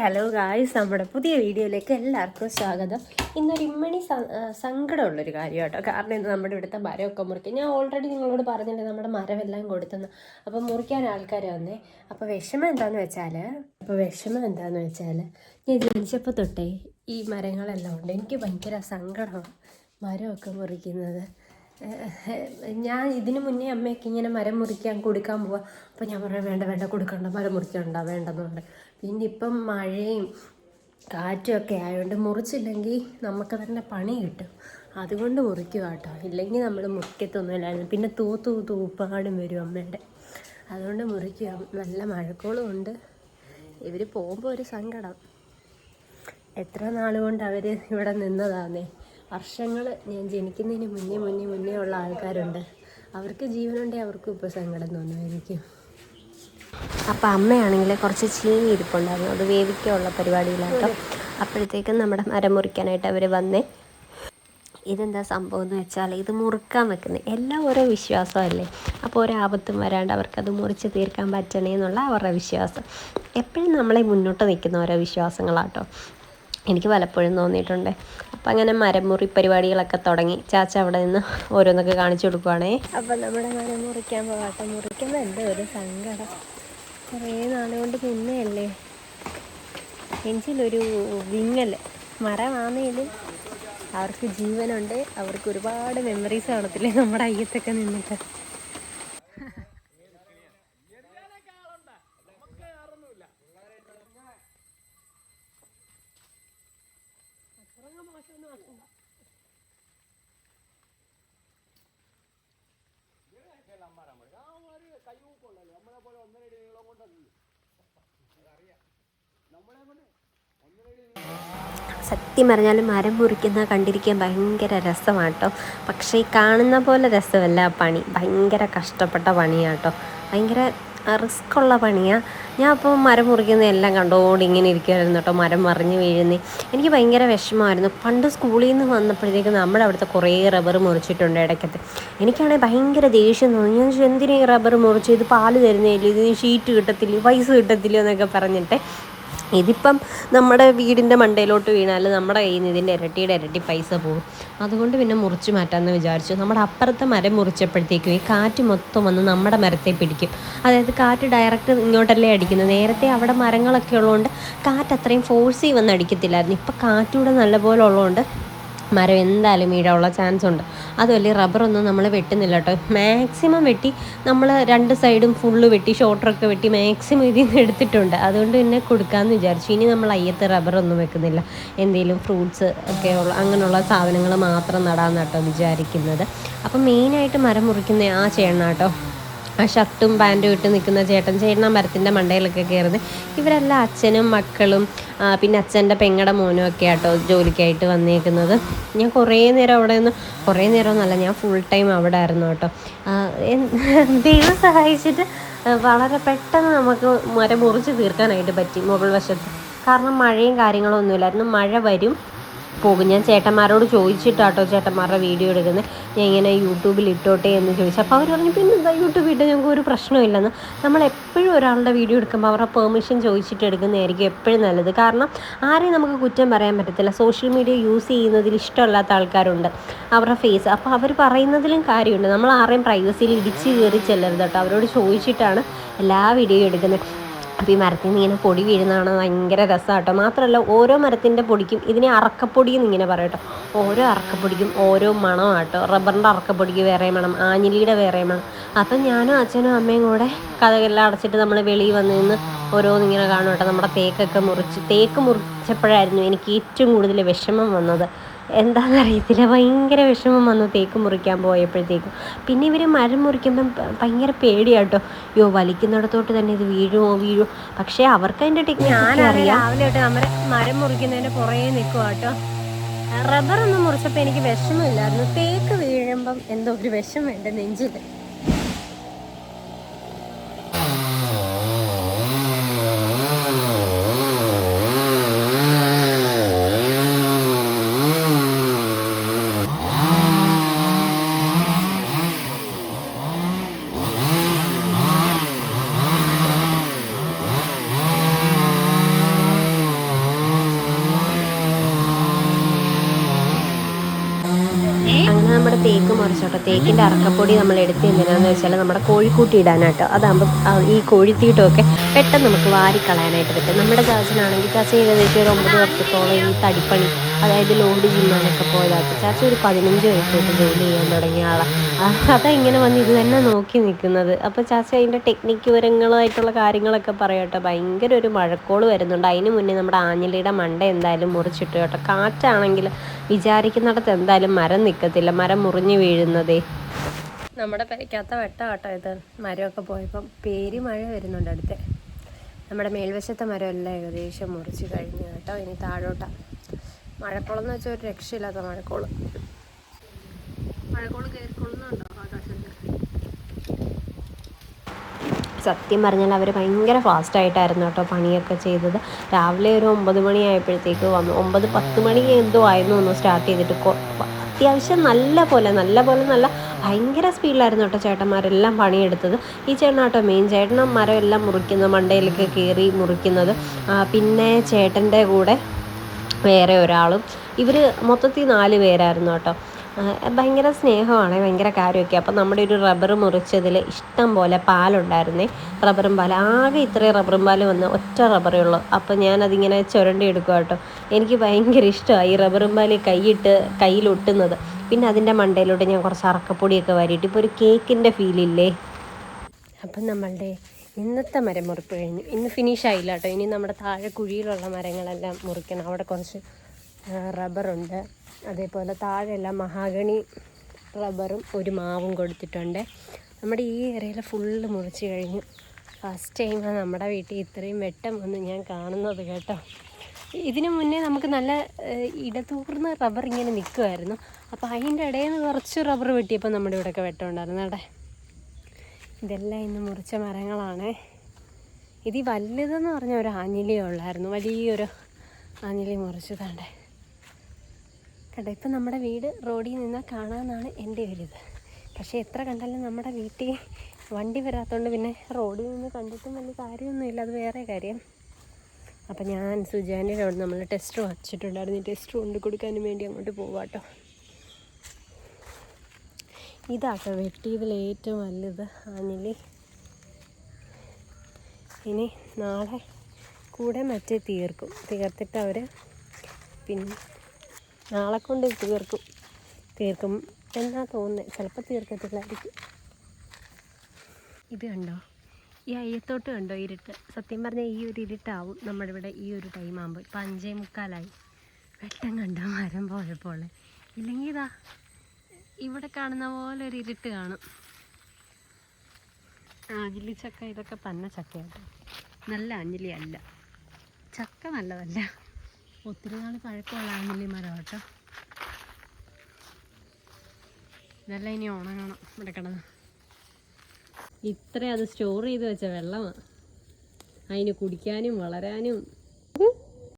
Hello guys നമ്മുടെ പുതിയ വീഡിയോയിലേക്ക് എല്ലാവർക്കും സ്വാഗതം. ഇന്നൊരു ഇമ്മണി സങ്കടമുള്ളൊരു കാര്യം കേട്ടോ കാരണം ഇന്ന് നമ്മുടെ ഇവിടുത്തെ മരമൊക്കെ മുറിക്കും ഞാൻ ഓൾറെഡി നിങ്ങളോട് പറഞ്ഞിട്ടുണ്ട് നമ്മുടെ മരമെല്ലാം കൊടുത്തെന്ന്. അപ്പോൾ മുറിക്കാൻ ആൾക്കാർ വന്നേ. അപ്പോൾ വിഷമം എന്താന്ന് വെച്ചാൽ അപ്പോൾ വിഷമം എന്താന്ന് വെച്ചാൽ ഞാൻ ജനിച്ചപ്പോൾ തൊട്ടേ ഈ മരങ്ങളെല്ലാം ഉണ്ട്. എനിക്ക് ഭയങ്കര സങ്കടമാണ് മരമൊക്കെ മുറിക്കുന്നത്. ഞാൻ ഇതിനു മുന്നേ അമ്മയൊക്കെ ഇങ്ങനെ മരം മുറിക്കാൻ കൊടുക്കാൻ പോവാം. അപ്പോൾ ഞാൻ പറയാം വേണ്ട വേണ്ട കൊടുക്കണ്ട. മരം മുറിക്കണ്ട വേണ്ടെന്നുണ്ട് പിന്നെ ഇപ്പം മഴയും കാറ്റുമൊക്കെ ആയതുകൊണ്ട് മുറിച്ചില്ലെങ്കിൽ നമുക്ക് തന്നെ പണി കിട്ടും. അതുകൊണ്ട് മുറിക്കുക കേട്ടോ ഇല്ലെങ്കിൽ നമ്മൾ മുറിക്കത്തൊന്നുമില്ലായിരുന്നു. പിന്നെ തൂത്തു തൂപ്പാടും വരും അമ്മയുടെ അതുകൊണ്ട് മുറിക്കുക. നല്ല മഴക്കോളും ഉണ്ട്. ഇവർ പോകുമ്പോൾ ഒരു സങ്കടം. എത്ര നാളുകൊണ്ട് അവർ ഇവിടെ നിന്നതാന്നേ. വർഷങ്ങൾ ഞാൻ ജനിക്കുന്നതിന് മുന്നേ മുന്നേ മുന്നേ ഉള്ള ആൾക്കാരുണ്ട്. അവർക്ക് ജീവനുണ്ടെങ്കിൽ അവർക്കും ഇപ്പോൾ സങ്കടം തോന്നുമായിരിക്കും. അപ്പം അമ്മയാണെങ്കിൽ കുറച്ച് ചീനി ഇരിപ്പുണ്ടായിരുന്നു. അത് വേവിക്കാനുള്ള പരിപാടിയിലാട്ടോ. അപ്പോഴത്തേക്കും നമ്മുടെ മരം മുറിക്കാനായിട്ട് അവർ വന്നേ. ഇതെന്താ സംഭവം എന്ന് വെച്ചാൽ ഇത് മുറുക്കാൻ വെക്കുന്നത് എല്ലാം ഓരോ വിശ്വാസമല്ലേ? അപ്പോൾ ഒരാപത്തും വരാണ്ട് അവർക്കത് മുറിച്ച് തീർക്കാൻ പറ്റണേ എന്നുള്ള അവരുടെ വിശ്വാസം. എപ്പോഴും നമ്മളെ മുന്നോട്ട് നിൽക്കുന്ന ഓരോ വിശ്വാസങ്ങളാട്ടോ. എനിക്ക് പലപ്പോഴും തോന്നിയിട്ടുണ്ട്. അപ്പം അങ്ങനെ മരമുറി പരിപാടികളൊക്കെ തുടങ്ങി. ചാച്ച അവിടെ നിന്ന് ഓരോന്നൊക്കെ കാണിച്ചു കൊടുക്കുവാണേ. അപ്പം നമ്മുടെ മരം മുറിക്കാൻ പോകാട്ടെ. മുറിക്കുമ്പോൾ എന്തോ ഒരു സങ്കടം. കുറേ നാളുകൊണ്ട് നിന്നെയല്ലേ എനിക്കിലൊരു വിങ്ങൽ മരമാണെങ്കിലും അവർക്ക് ജീവനുണ്ട്. അവർക്ക് ഒരുപാട് മെമ്മറീസ് കാണത്തില്ലേ നമ്മുടെ അയ്യത്തൊക്കെ നിന്നിട്ട്? സത്യം പറഞ്ഞാൽ മരം മുറിക്കുന്ന കണ്ടിരിക്കാൻ ഭയങ്കര രസമാട്ടോ. പക്ഷേ ഈ കാണുന്ന പോലെ രസമല്ല പണി. ഭയങ്കര കഷ്ടപ്പെട്ട പണിയാട്ടോ. ഭയങ്കര റിസ്ക് ഉള്ള പണിയാണ് ഞാൻ അപ്പോൾ മരം മുറിക്കുന്ന എല്ലാം കണ്ടോണ്ട് ഇങ്ങനെ ഇരിക്കുമായിരുന്നു കേട്ടോ മരം മറിഞ്ഞ് വീഴുന്നേ. എനിക്ക് ഭയങ്കര വിഷമമായിരുന്നു. പണ്ട് സ്കൂളിൽ നിന്ന് വന്നപ്പോഴത്തേക്ക് നമ്മുടെ അവിടുത്തെ കുറേ റബ്ബർ മുറിച്ചിട്ടുണ്ട് ഇടയ്ക്കത്ത് എനിക്കാണെങ്കിൽ ഭയങ്കര ദേഷ്യം തോന്നി. ഞാൻ എന്തിനാ റബ്ബർ മുറിച്ച് ഇത് പാൽ തരുന്നില്ല ഇത് ഷീറ്റ് കിട്ടത്തില്ല? പൈസ കിട്ടത്തില്ല? എന്നൊക്കെ പറഞ്ഞിട്ട് ഇതിപ്പം നമ്മുടെ വീടിന്റെ മണ്ടയിലോട്ട് വീണാൽ നമ്മുടെ കയ്യിൽ നിന്ന് ഇതിന്റെ ഇരട്ടിയുടെ ഇരട്ടി പൈസ പോകും. അതുകൊണ്ട് പിന്നെ മുറിച്ച് മാറ്റാമെന്ന് വിചാരിച്ചു. നമ്മുടെ അപ്പുറത്തെ മരം മുറിച്ചപ്പോഴത്തേക്കും ഈ കാറ്റ് മൊത്തം വന്ന് നമ്മുടെ മരത്തെ പിടിക്കും. അതായത് കാറ്റ് ഡയറക്റ്റ് ഇങ്ങോട്ടല്ലേ അടിക്കുന്നത്. നേരത്തെ അവിടെ മരങ്ങളൊക്കെ ഉള്ളതുകൊണ്ട് കാറ്റ് അത്രയും ഫോഴ്സ് വന്ന് അടിക്കത്തില്ലായിരുന്നു. ഇപ്പം കാറ്റൂടെ നല്ലപോലെ ഉള്ളതുകൊണ്ട് മരം എന്തായാലും വീഴാനുള്ള ചാൻസ് ഉണ്ട്. അതുമല്ല റബ്ബറൊന്നും നമ്മൾ വെട്ടുന്നില്ല കേട്ടോ. മാക്സിമം വെട്ടി നമ്മൾ രണ്ട് സൈഡും ഫുള്ള് വെട്ടി ഷോട്ടറൊക്കെ വെട്ടി മാക്സിമം ഇതിൽ നിന്ന് എടുത്തിട്ടുണ്ട്. അതുകൊണ്ട് പിന്നെ കൊടുക്കാമെന്ന് വിചാരിച്ചു. ഇനി നമ്മൾ അയ്യത്ത് റബ്ബറൊന്നും വെക്കുന്നില്ല. എന്തെങ്കിലും ഫ്രൂട്ട്സ് ഒക്കെ ഉള്ള അങ്ങനെയുള്ള സാധനങ്ങൾ മാത്രം കേട്ടോ വിചാരിക്കുന്നത്. അപ്പം മെയിനായിട്ട് മരം മുറിക്കുന്ന ആ ചേട്ടനാ കേട്ടോ ആ ഷർട്ടും പാന്റും ഇട്ട് നിൽക്കുന്ന ചേട്ടൻ ചേട്ടൻ ആ മരത്തിന്റെ മണ്ടയിലൊക്കെ കയറുന്നത് ഇവരെല്ലാം അച്ഛനും മക്കളും പിന്നെ അച്ഛന്റെ പെങ്ങടെ മോനും ഒക്കെ ആട്ടോ ജോലിക്കായിട്ട് വന്നേക്കുന്നത്. ഞാൻ കുറേ നേരം അവിടെ നിന്ന് കുറേ നേരം ഒന്നല്ല ഞാൻ ഫുൾ ടൈം അവിടെ ആയിരുന്നു കേട്ടോ. ദൈവം സഹായിച്ചിട്ട് വളരെ പെട്ടെന്ന് നമുക്ക് മരം മുറിച്ച് തീർക്കാനായിട്ട് പറ്റി മുകൾ വശത്ത്. കാരണം മഴയും കാര്യങ്ങളൊന്നുമില്ലായിരുന്നു. മഴ വരും പോകും. ഞാൻ ചേട്ടന്മാരോട് ചോദിച്ചിട്ടാട്ടോ ചേട്ടന്മാരുടെ വീഡിയോ എടുക്കുന്നത്. ഞാൻ ഇങ്ങനെ യൂട്യൂബിൽ ഇട്ടോട്ടെ എന്ന് ചോദിച്ചു. അപ്പോൾ അവർ പറഞ്ഞു പിന്നെ എന്താ യൂട്യൂബ് ഇട്ട് ഞങ്ങൾക്ക് ഒരു പ്രശ്നമില്ലെന്ന്. നമ്മൾ എപ്പോഴും ഒരാളുടെ വീഡിയോ എടുക്കുമ്പോൾ അവരുടെ പെർമിഷൻ ചോദിച്ചിട്ട് എടുക്കുന്നതായിരിക്കും എപ്പോഴും നല്ലത്. കാരണം ആരെയും നമുക്ക് കുറ്റം പറയാൻ പറ്റത്തില്ല. സോഷ്യൽ മീഡിയ യൂസ് ചെയ്യുന്നതിൽ ഇഷ്ടമല്ലാത്ത ആൾക്കാരുണ്ട് അവരുടെ ഫേസ്. അപ്പോൾ അവർ പറയുന്നതിലും കാര്യമുണ്ട്. നമ്മൾ ആരെയും പ്രൈവസിയിൽ ഇടിച്ച് കയറി ചെല്ലരുത് കേട്ടോ. അവരോട് ചോദിച്ചിട്ടാണ് എല്ലാ വീഡിയോയും എടുക്കുന്നത്. അപ്പോൾ ഈ മരത്തിൽ നിന്ന് ഇങ്ങനെ പൊടി വീഴുന്നതാണ് ഭയങ്കര രസമാട്ടോ മാത്രമല്ല ഓരോ മരത്തിന്റെ പൊടിക്കും ഇതിനെ അറക്കപ്പൊടി എന്ന് ഇങ്ങനെ പറയും കേട്ടോ ഓരോ അറക്കപ്പൊടിക്കും ഓരോ മണമാട്ടോ റബ്ബറിന്റെ അറക്കപ്പൊടിക്ക് വേറെ മണം ആഞ്ഞിലിയുടെ വേറെ മണം. അപ്പം ഞാനും അച്ഛനും അമ്മയും കൂടെ കഥകളെല്ലാം അടച്ചിട്ട് നമ്മൾ വെളിയിൽ വന്ന് നിന്ന് ഓരോന്നിങ്ങനെ കാണും കേട്ടോ നമ്മുടെ തേക്കൊക്കെ മുറിച്ച് തേക്ക് മുറിച്ചപ്പോഴായിരുന്നു എനിക്ക് ഏറ്റവും കൂടുതൽ വിഷമം വന്നത്. എന്താണെന്നറിയത്തില്ല ഭയങ്കര വിഷമം വന്നു തേക്ക് മുറിക്കാൻ പോയപ്പോഴത്തേക്കും. പിന്നെ ഇവർ മരം മുറിക്കുമ്പം ഭയങ്കര പേടിയാട്ടോ. യോ വലിക്കുന്നിടത്തോട്ട് തന്നെ ഇത് വീഴുമോ വീഴുമോ. പക്ഷേ അവർക്ക് അതിന്റെ ടെക്നിക്ക് അറിയാം. രാവിലെ തൊട്ട് നമ്മുടെ മരം മുറിക്കുന്നതിന്റെ പുറകെ നിൽക്കുക കേട്ടോ റബ്ബർ ഒന്നും മുറിച്ചപ്പോൾ എനിക്ക് വിഷമമില്ലായിരുന്നു. തേക്ക് വീഴുമ്പം എന്തോ ഒരു വിഷമം എന്റെ നെഞ്ചിൽ നമ്മുടെ തേക്ക് മുറിച്ചോട്ടോ തേക്കിന്റെ അറക്കപ്പൊടി നമ്മൾ എടുത്ത് എന്തിനാന്ന് വെച്ചാൽ നമ്മുടെ കോഴിക്കൂട്ടി ഇടാനാട്ടോ. അതാകുമ്പോൾ ഈ കോഴിത്തീട്ടമൊക്കെ പെട്ടെന്ന് നമുക്ക് വാരിക്കളയാനായിട്ട് പറ്റും. നമ്മുടെ ചാച്ചനാണെങ്കിൽ ചാച്ച ഏകദേശം ഒരു ഒമ്പത് വർഷത്തോളം ഈ തടിപ്പണി അതായത് ലോഡ് ജിമ്മാനൊക്കെ പോയതാക്കി ചാച്ച ഒരു പതിനഞ്ച് വയസ്സോട്ട് ജോലി ചെയ്യാൻ തുടങ്ങിയ ആളാണ് ഇങ്ങനെ വന്ന് ഇത് തന്നെ നോക്കി നിൽക്കുന്നത്. അപ്പോൾ ചാച്ച അതിന്റെ ടെക്നിക്ക് വിവരങ്ങളായിട്ടുള്ള കാര്യങ്ങളൊക്കെ പറയട്ടോ. ഭയങ്കര ഒരു മഴക്കോൾ വരുന്നുണ്ട്. അതിന് മുന്നേ നമ്മുടെ ആഞ്ഞിലിയുടെ മണ്ട എന്തായാലും മുറിച്ചിട്ട് കേട്ടോ. കാറ്റാണെങ്കിൽ വിചാരിക്കുന്നിടത്ത് എന്തായാലും മരം നിൽക്കത്തില്ല മരം മുറിഞ്ഞു വീഴുന്നതേ. നമ്മുടെ പെരയ്ക്കകത്ത വെട്ട കേട്ടോ ഇത്. മരമൊക്കെ പോയപ്പം പേരി മഴ വരുന്നുണ്ട് അടുത്ത്. നമ്മുടെ മേൽവശത്തെ മരം എല്ലാം ഏകദേശം മുറിച്ച് കഴിഞ്ഞു കേട്ടോ. ഇനി താഴോട്ടാ. മഴക്കോളം എന്ന് വെച്ചാൽ ഒരു രക്ഷയില്ലാത്ത മഴക്കോൾ. മഴക്കോൾ കയറിക്കൊള്ളുന്നുണ്ടോ ആകാശത്ത്? സത്യം പറഞ്ഞാൽ അവർ ഭയങ്കര ഫാസ്റ്റ് ആയിട്ടായിരുന്നു കേട്ടോ പണിയൊക്കെ ചെയ്തത്. രാവിലെ ഒരു ഒമ്പത് മണിയായപ്പോഴത്തേക്ക് വന്നു. ഒമ്പത് പത്ത് മണി എന്തോ ആയിരുന്നു ഒന്ന് സ്റ്റാർട്ട് ചെയ്തിട്ട്. അത്യാവശ്യം നല്ല പോലെ നല്ല പോലെ നല്ല ഭയങ്കര സ്പീഡിലായിരുന്നു കേട്ടോ ചേട്ടന്മാരെല്ലാം പണിയെടുത്തത്. ഈ ചേട്ടനാട്ടോ മെയിൻ ചേട്ടനും മരം എല്ലാം മുറിക്കുന്നത് മണ്ടയിലൊക്കെ കയറി മുറിക്കുന്നത്. പിന്നെ ചേട്ടന്റെ കൂടെ വേറെ ഒരാളും. ഇവർ മൊത്തത്തിൽ നാല് പേരായിരുന്നു കേട്ടോ. ഭയങ്കര സ്നേഹമാണ് ഭയങ്കര കാര്യമൊക്കെ. അപ്പം നമ്മുടെ ഒരു റബ്ബർ മുറിച്ചതിൽ ഇഷ്ടം പോലെ പാലുണ്ടായിരുന്നേ. റബ്ബറും പാൽ ആകെ ഇത്രയും റബ്ബറും പാൽ വന്ന് ഒറ്റ റബ്ബറേ ഉള്ളൂ. അപ്പം ഞാനതിങ്ങനെ ചുരണ്ടി എടുക്കുക കേട്ടോ. എനിക്ക് ഭയങ്കര ഇഷ്ടമായി ഈ റബ്ബറും പാൽ കൈയിട്ട് കയ്യിലൊട്ടുന്നത് പിന്നെ അതിന്റെ മണ്ടയിലോട്ട് ഞാൻ കുറച്ച് അറക്കപ്പൊടിയൊക്കെ വാരിയിട്ട് ഇപ്പോൾ ഒരു കേക്കിന്റെ ഫീലില്ലേ അപ്പം നമ്മളുടെ ഇന്നത്തെ മരം മുറിപ്പ് കഴിഞ്ഞു. ഇന്ന് ഫിനിഷ് ആയില്ല കേട്ടോ ഇനി നമ്മുടെ താഴെ കുഴിയിലുള്ള മരങ്ങളെല്ലാം മുറിക്കണം. അവിടെ കുറച്ച് റബ്ബറുണ്ട് അതേപോലെ താഴെയെല്ലാം മഹാഗണി റബ്ബറും ഒരു മാവും കൊടുത്തിട്ടുണ്ട്. നമ്മുടെ ഈ ഏരിയയിൽ ഫുള്ള് മുറിച്ച് കഴിഞ്ഞു. ഫസ്റ്റ് ടൈമാണ് നമ്മുടെ വീട്ടിൽ ഇത്രയും വെട്ടം വന്ന് ഞാൻ കാണുന്നത് കേട്ടോ. ഇതിനു മുന്നേ നമുക്ക് നല്ല ഇടതൂർന്ന റബ്ബർ ഇങ്ങനെ നിൽക്കുമായിരുന്നു അപ്പോൾ അതിന്റെ ഇടയിൽ നിന്ന് കുറച്ച് റബ്ബർ വെട്ടിയപ്പോൾ നമ്മുടെ ഇവിടെയൊക്കെ വെട്ടം ഉണ്ടായിരുന്നു. അവിടെ ഇതെല്ലാം ഇന്ന് മുറിച്ച മരങ്ങളാണ്. ഇത് വലുതെന്ന് പറഞ്ഞ ഒരു ആഞ്ഞിലി ഉള്ളായിരുന്നു. വലിയൊരു ആഞ്ഞിലി മുറിച്ചതാണ്ട് കേട്ടോ ഇപ്പം നമ്മുടെ വീട് റോഡിൽ നിന്ന് കാണാമെന്നാണ് എന്റെ ഒരു ഇത്. പക്ഷേ എത്ര കണ്ടാലും നമ്മുടെ വീട്ടിൽ വണ്ടി വരാത്തതുകൊണ്ട് പിന്നെ റോഡിൽ നിന്ന് കണ്ടിട്ടും വലിയ കാര്യമൊന്നുമില്ല. അത് വേറെ കാര്യം. അപ്പം ഞാൻ സുജാന്റെ അവിടെ നമ്മൾ ടെസ്റ്റ് വച്ചിട്ടുണ്ടായിരുന്നു ടെസ്റ്റ് കൊണ്ടു കൊടുക്കാനും വേണ്ടി അങ്ങോട്ട് പോവാട്ടോ. ഇതാട്ടോ വെട്ടിയതിൽ ഏറ്റവും വലുത് ആഞ്ഞിലി ഇനി നാളെ കൂടെ മറ്റേ തീർക്കും. തീർത്തിട്ട് അവർ പിന്നെ നാളെ കൊണ്ട് തീർക്കും. തീർക്കും എന്നാ തോന്നുന്നത് ചിലപ്പോൾ തീർക്കത്തില്ലായിരിക്കും. ഇത് കണ്ടോ? ഈ അയ്യത്തോട്ട് കണ്ടോ ഇരുട്ട്? സത്യം പറഞ്ഞാൽ ഈ ഒരു ഇരുട്ടാവും നമ്മുടെ ഇവിടെ ഈ ഒരു ടൈം ആകുമ്പോൾ ഇപ്പം അഞ്ചേ മുക്കാലായി. വെട്ടം കണ്ടോ മരം പോയപ്പോൾ ഇല്ലെങ്കിൽ ഇതാ. ഇവിടെ കാണുന്ന പോലെ ഒരു ഇരുട്ട് കാണും. ആഞ്ഞിലി ചക്ക ഇതൊക്കെ പന്ന ചക്കയായിട്ട് നല്ല ആഞ്ഞിലി അല്ല ചക്ക നല്ലതല്ല. ഒത്തിരി നാൾ പഴക്കമുള്ള ആഞ്ഞിലി മരം കേട്ടോ. ഇതെല്ലാം ഇനി ഉണങ്ങണം ഇവിടെ കിടന്ന് ഇത്ര അത് സ്റ്റോർ ചെയ്ത് വെച്ച വെള്ളമാണ് അതിന് കുടിക്കാനും വളരാനും